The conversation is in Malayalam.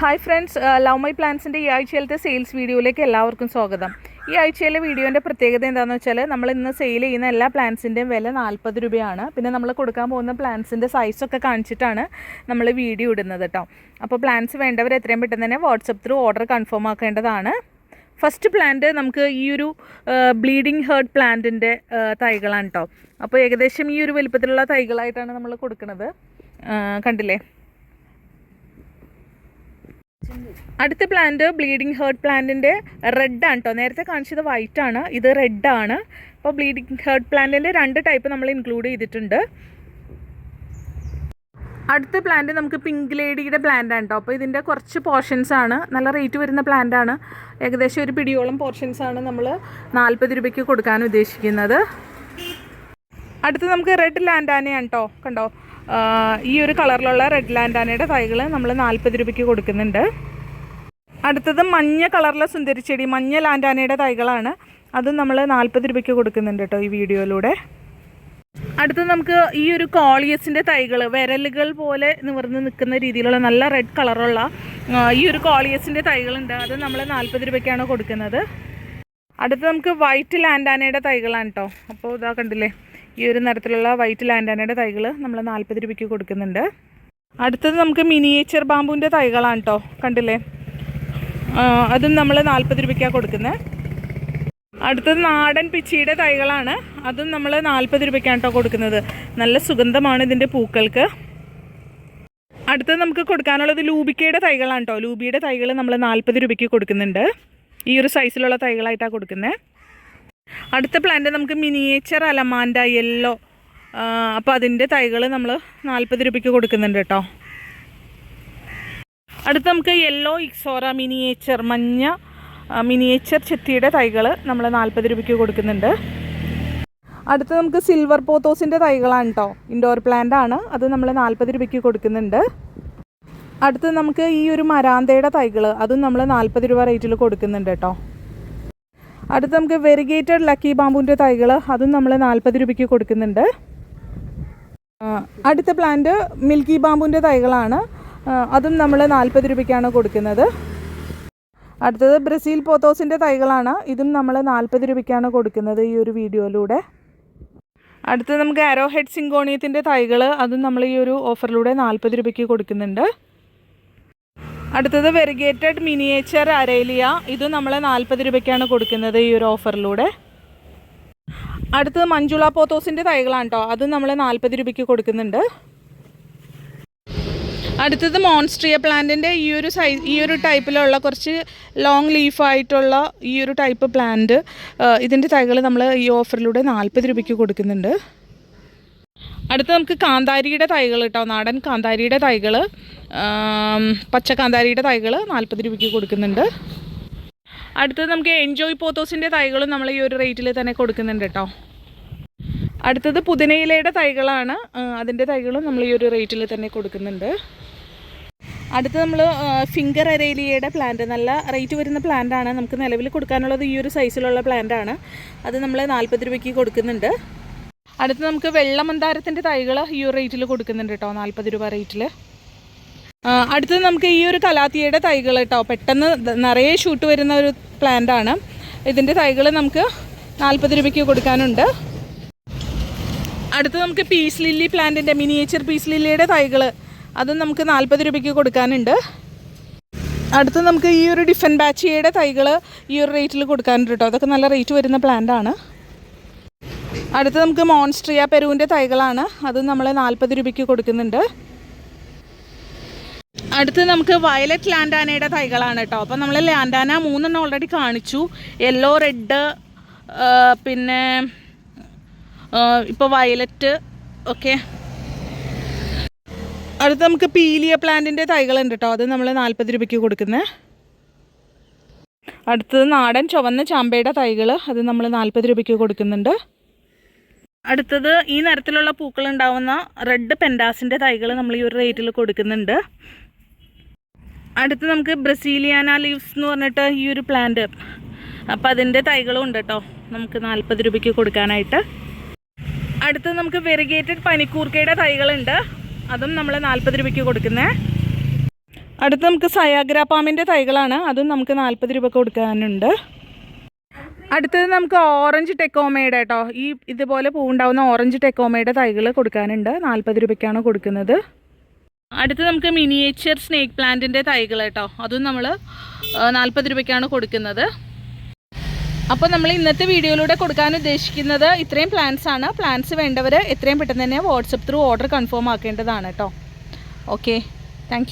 ഹായ് ഫ്രണ്ട്സ് ലവ് മൈ പ്ലാൻസിന്റെ ഈ ആഴ്ചയിലത്തെ സെയിൽസ് വീഡിയോയിലേക്ക് എല്ലാവർക്കും സ്വാഗതം. ഈ ആഴ്ചയിലെ വീഡിയോന്റെ പ്രത്യേകത എന്താണെന്ന് വെച്ചാൽ നമ്മൾ ഇന്ന് സെയിൽ ചെയ്യുന്ന എല്ലാ പ്ലാൻസിന്റെയും വില നാൽപ്പത് രൂപയാണ്. പിന്നെ നമ്മൾ കൊടുക്കാൻ പോകുന്ന പ്ലാൻസിന്റെ സൈസൊക്കെ കാണിച്ചിട്ടാണ് നമ്മൾ വീഡിയോ ഇടുന്നത് കേട്ടോ അപ്പോൾ പ്ലാൻസ് വേണ്ടവർ എത്രയും പെട്ടെന്ന് തന്നെ വാട്സപ്പ് ത്രൂ ഓർഡർ കൺഫേം ആക്കേണ്ടതാണ്. ഫസ്റ്റ് പ്ലാന്റ് നമുക്ക് ഈ ഒരു ബ്ലീഡിങ് ഹേർട്ട് പ്ലാന്റിന്റെ തൈകളാണ് കേട്ടോ അപ്പോൾ ഏകദേശം ഈ ഒരു വലുപ്പത്തിലുള്ള തൈകളായിട്ടാണ് നമ്മൾ കൊടുക്കുന്നത് കണ്ടില്ലേ? അടുത്ത പ്ലാന്റ് ബ്ലീഡിങ് ഹേർട്ട് പ്ലാന്റിന്റെ ആണ് കേട്ടോ നേരത്തെ കാണിച്ചത് വൈറ്റ് ആണ്. ഇത് റെഡ് ആണ്. അപ്പോൾ ബ്ലീഡിങ് ഹേർട്ട് പ്ലാന്റിന്റെ രണ്ട് ടൈപ്പ് നമ്മൾ ഇൻക്ലൂഡ് ചെയ്തിട്ടുണ്ട്. അടുത്ത പ്ലാന്റ് നമുക്ക് പിങ്ക് ലേഡിയുടെ പ്ലാന്റ് ആണ് കേട്ടോ അപ്പോൾ ഇതിന്റെ കുറച്ച് പോർഷൻസ് ആണ്. നല്ല റേറ്റ് വരുന്ന പ്ലാന്റ് ആണ്. ഏകദേശം ഒരു പിടിയോളം പോർഷൻസ് ആണ് നമ്മൾ നാൽപ്പത് രൂപയ്ക്ക് കൊടുക്കാൻ ഉദ്ദേശിക്കുന്നത്. അടുത്ത് നമുക്ക് റെഡ് ലാൻഡാനയാണ് കേട്ടോ കണ്ടോ? ഈ ഒരു കളറിലുള്ള റെഡ് ലാൻഡാനയുടെ തൈകൾ നമ്മൾ നാൽപ്പത് രൂപയ്ക്ക് കൊടുക്കുന്നുണ്ട്. അടുത്തത് മഞ്ഞ കളറിലെ സുന്ദരിച്ചെടി മഞ്ഞ ലാൻഡാനയുടെ തൈകളാണ്. അതും നമ്മൾ നാൽപ്പത് രൂപയ്ക്ക് കൊടുക്കുന്നുണ്ട് കേട്ടോ ഈ വീഡിയോയിലൂടെ. അടുത്ത് നമുക്ക് ഈ ഒരു കോളിയസിന്റെ തൈകൾ വിരലുകൾ പോലെ നിവർന്ന് നിൽക്കുന്ന രീതിയിലുള്ള നല്ല റെഡ് കളറുള്ള ഈ ഒരു കോളിയസിന്റെ തൈകളുണ്ട്. അത് നമ്മൾ നാൽപ്പത് രൂപയ്ക്കാണ് കൊടുക്കുന്നത്. അടുത്ത് നമുക്ക് വൈറ്റ് ലാൻഡാനയുടെ തൈകളാണ് കേട്ടോ. അപ്പോൾ ഇതാ കണ്ടില്ലേ? ഈ ഒരു നിറത്തിലുള്ള വൈറ്റ് ലാൻഡാനയുടെ തൈകൾ നമ്മൾ നാൽപ്പത് രൂപയ്ക്ക് കൊടുക്കുന്നുണ്ട്. അടുത്തത് നമുക്ക് മിനിയേച്ചർ ബാമ്പുവിന്റെ തൈകളാണ് കേട്ടോ കണ്ടില്ലേ? അതും നമ്മൾ നാൽപ്പത് രൂപയ്ക്കാണ് കൊടുക്കുന്നത് അടുത്തത് നാടൻ പിച്ചിയുടെ തൈകളാണ്. അതും നമ്മൾ നാൽപ്പത് രൂപയ്ക്കാണ് കേട്ടോ കൊടുക്കുന്നത്. നല്ല സുഗന്ധമാണ് ഇതിന്റെ പൂക്കൾക്ക്. അടുത്തത് നമുക്ക് കൊടുക്കാനുള്ളത് ലൂബിക്കയുടെ തൈകളാണ് കേട്ടോ ലൂബിയുടെ തൈകൾ നമ്മൾ നാൽപ്പത് രൂപയ്ക്ക് കൊടുക്കുന്നുണ്ട്. ഈ ഒരു സൈസിലുള്ള തൈകളായിട്ടാണ് കൊടുക്കുന്നത് അടുത്ത പ്ലാന്റ് നമുക്ക് മിനിയേച്ചർ അലമാൻഡ യെല്ലോ അപ്പോൾ അതിന്റെ തൈകൾ നമ്മൾ നാൽപ്പത് രൂപയ്ക്ക് കൊടുക്കുന്നുണ്ട് കേട്ടോ അടുത്ത് നമുക്ക് യെല്ലോ ഇക്സോറ മിനിയേച്ചർ മഞ്ഞ മിനിയേച്ചർ ചെത്തിയുടെ തൈകൾ നമ്മൾ നാൽപ്പത് രൂപയ്ക്ക് കൊടുക്കുന്നുണ്ട്. അടുത്ത് നമുക്ക് സിൽവർ പോത്തോസിന്റെ തൈകളാണ് കേട്ടോ ഇൻഡോർ പ്ലാന്റ് ആണ്. അത് നമ്മൾ നാൽപ്പത് രൂപയ്ക്ക് കൊടുക്കുന്നുണ്ട്. അടുത്ത് നമുക്ക് ഈ ഒരു മരാന്തയുടെ തൈകൾ അതും നമ്മൾ നാൽപ്പത് രൂപ റേറ്റിൽ കൊടുക്കുന്നുണ്ട് കേട്ടോ അടുത്ത് നമുക്ക് വെരിഗേറ്റഡ് ലക്കി ബാമ്പുവിന്റെ തൈകൾ അതും നമ്മൾ നാൽപ്പത് രൂപയ്ക്ക് കൊടുക്കുന്നുണ്ട്. അടുത്ത പ്ലാന്റ് മിൽക്കി ബാമ്പുവിന്റെ തൈകളാണ്. അതും നമ്മൾ നാൽപ്പത് രൂപയ്ക്കാണ് കൊടുക്കുന്നത്. അടുത്തത് ബ്രസീൽ പോത്തോസിന്റെ തൈകളാണ്. ഇതും നമ്മൾ നാൽപ്പത് രൂപയ്ക്കാണ് കൊടുക്കുന്നത് ഈ ഒരു വീഡിയോയിലൂടെ. അടുത്തത് നമുക്ക് ആരോ ഹെഡ് സിങ്കോണിയത്തിന്റെ തൈകൾ അതും നമ്മൾ ഈ ഒരു ഓഫറിലൂടെ നാൽപ്പത് രൂപയ്ക്ക് കൊടുക്കുന്നുണ്ട്. അടുത്തത് വെറിഗേറ്റഡ് മിനിയേച്ചർ അരേലിയ. ഇത് നമ്മൾ നാൽപ്പത് രൂപയ്ക്കാണ് കൊടുക്കുന്നത് ഈ ഒരു ഓഫറിലൂടെ. അടുത്തത് മഞ്ജുള പോത്തോസിന്റെ തൈകളാണ് കേട്ടോ അത് നമ്മൾ നാൽപ്പത് രൂപയ്ക്ക് കൊടുക്കുന്നുണ്ട്. അടുത്തത് മോൺസ്ട്രിയ പ്ലാന്റിന്റെ ഈ ഒരു സൈസ് ഈ ഒരു ടൈപ്പിലുള്ള കുറച്ച് ലോങ് ലീഫായിട്ടുള്ള ഈ ഒരു ടൈപ്പ് പ്ലാന്റ് ഇതിന്റെ തൈകൾ നമ്മൾ ഈ ഓഫറിലൂടെ നാൽപ്പത് രൂപയ്ക്ക് കൊടുക്കുന്നുണ്ട്. അടുത്ത് നമുക്ക് കാന്താരിയുടെ തൈകൾ കേട്ടോ നാടൻ കാന്താരിയുടെ തൈകൾ പച്ച കാന്താരിയുടെ തൈകൾ നാൽപ്പത് രൂപയ്ക്ക് കൊടുക്കുന്നുണ്ട്. അടുത്തത് നമുക്ക് എൻജോയ് പോത്തോസിന്റെ തൈകളും നമ്മൾ ഈ ഒരു റേറ്റിൽ തന്നെ കൊടുക്കുന്നുണ്ട് കേട്ടോ. അടുത്തത് പുതിനയിലയുടെ തൈകളാണ്. അതിന്റെ തൈകളും നമ്മൾ ഈ ഒരു റേറ്റിൽ തന്നെ കൊടുക്കുന്നുണ്ട്. അടുത്ത് നമ്മൾ ഫിംഗർ അരേലിയയുടെ പ്ലാന്റ് നല്ല റേറ്റ് വരുന്ന പ്ലാന്റാണ് നമുക്ക് നിലവിൽ കൊടുക്കാനുള്ളത് ഈ ഒരു സൈസിലുള്ള പ്ലാന്റ് ആണ്. അത് നമ്മൾ നാൽപ്പത് രൂപയ്ക്ക് കൊടുക്കുന്നുണ്ട്. അടുത്ത് നമുക്ക് വെള്ളമന്താരത്തിന്റെ തൈകൾ ഈ ഒരു റേറ്റിൽ കൊടുക്കുന്നുണ്ട് കേട്ടോ നാൽപ്പത് രൂപ റേറ്റിൽ അടുത്തത് നമുക്ക് ഈ ഒരു കലാത്തിയയുടെ തൈകൾ കേട്ടോ. പെട്ടെന്ന് നിറയെ ഷൂട്ട് വരുന്ന ഒരു പ്ലാന്റ് ആണ്. ഇതിന്റെ തൈകൾ നമുക്ക് നാൽപ്പത് രൂപയ്ക്ക് കൊടുക്കാനുണ്ട്. അടുത്ത് നമുക്ക് പീസ് ലില്ലി പ്ലാന്റിന്റെ മിനിയേച്ചർ പീസ് ലില്ലിയുടെ തൈകൾ അതും നമുക്ക് നാൽപ്പത് രൂപയ്ക്ക് കൊടുക്കാനുണ്ട്. അടുത്ത് നമുക്ക് ഈ ഒരു ഡിഫൻ ബാച്ചിയുടെ തൈകൾ ഈ ഒരു റേറ്റിൽ കൊടുക്കാനുണ്ട് കേട്ടോ. അതൊക്കെ നല്ല റേറ്റ് വരുന്ന പ്ലാന്റ് ആണ്. അടുത്ത് നമുക്ക് മോൺസ്ട്രിയ പെരുവിന്റെ തൈകളാണ്. അതും നമ്മൾ നാൽപ്പത് രൂപയ്ക്ക് കൊടുക്കുന്നുണ്ട്. അടുത്ത് നമുക്ക് വയലറ്റ് ലാൻഡാനയുടെ തൈകളാണ് കേട്ടോ. അപ്പം നമ്മൾ ലാൻഡാന മൂന്നെണ്ണം ഓൾറെഡി കാണിച്ചു. യെല്ലോ റെഡ് പിന്നെ ഇപ്പോൾ വയലറ്റ് ഓക്കെ അടുത്ത് നമുക്ക് പീലിയ പ്ലാന്റിന്റെ തൈകളുണ്ട് കേട്ടോ. അത് നമ്മൾ നാൽപ്പത് രൂപയ്ക്ക് കൊടുക്കുന്നത് അടുത്തത് നാടൻ ചുവന്ന ചാമ്പയുടെ തൈകൾ അത് നമ്മൾ നാൽപ്പത് രൂപയ്ക്ക് കൊടുക്കുന്നുണ്ട്. അടുത്തത് ഈ നിറത്തിലുള്ള പൂക്കളുണ്ടാവുന്ന റെഡ് പെൻഡാസിന്റെ തൈകൾ നമ്മൾ ഈ ഒരു റേറ്റിൽ കൊടുക്കുന്നുണ്ട്. അടുത്ത് നമുക്ക് ബ്രസീലിയാന ലീവ്സ് എന്ന് പറഞ്ഞിട്ട് ഈ ഒരു പ്ലാന്റ് അപ്പോൾ അതിന്റെ തൈകളും ഉണ്ട് കേട്ടോ നമുക്ക് നാൽപ്പത് രൂപയ്ക്ക് കൊടുക്കാനായിട്ട്. അടുത്ത് നമുക്ക് വെറിഗേറ്റഡ് പനിക്കൂർക്കയുടെ തൈകളുണ്ട്. അതും നമ്മൾ നാൽപ്പത് രൂപയ്ക്ക് കൊടുക്കുന്നത് അടുത്ത് നമുക്ക് സയാഗ്ര പാമ്പിന്റെ തൈകളാണ്. അതും നമുക്ക് നാൽപ്പത് രൂപ കൊടുക്കാനുണ്ട്. അടുത്തത് നമുക്ക് ഓറഞ്ച് ടെക്കോമയുടെ കേട്ടോ ഈ ഇതുപോലെ പൂവുണ്ടാവുന്ന ഓറഞ്ച് ടെക്കോമയുടെ തൈകൾ കൊടുക്കാനുണ്ട്. നാൽപ്പത് രൂപയ്ക്കാണ് കൊടുക്കുന്നത്. അടുത്ത് നമുക്ക് മിനിയേച്ചർ സ്നേക്ക് പ്ലാന്റിന്റെ തൈകൾ കേട്ടോ. അതും നമ്മൾ നാൽപ്പത് രൂപയ്ക്കാണ് കൊടുക്കുന്നത്. അപ്പോൾ നമ്മൾ ഇന്നത്തെ വീഡിയോയിലൂടെ കൊടുക്കാൻ ഉദ്ദേശിക്കുന്നത് ഇത്രയും പ്ലാന്റ്സ് ആണ്. പ്ലാന്റ്സ് വേണ്ടവർ എത്രയും പെട്ടെന്ന് തന്നെ വാട്സപ്പ് ത്രൂ ഓർഡർ കൺഫേം ആക്കേണ്ടതാണ് കേട്ടോ. Okay thank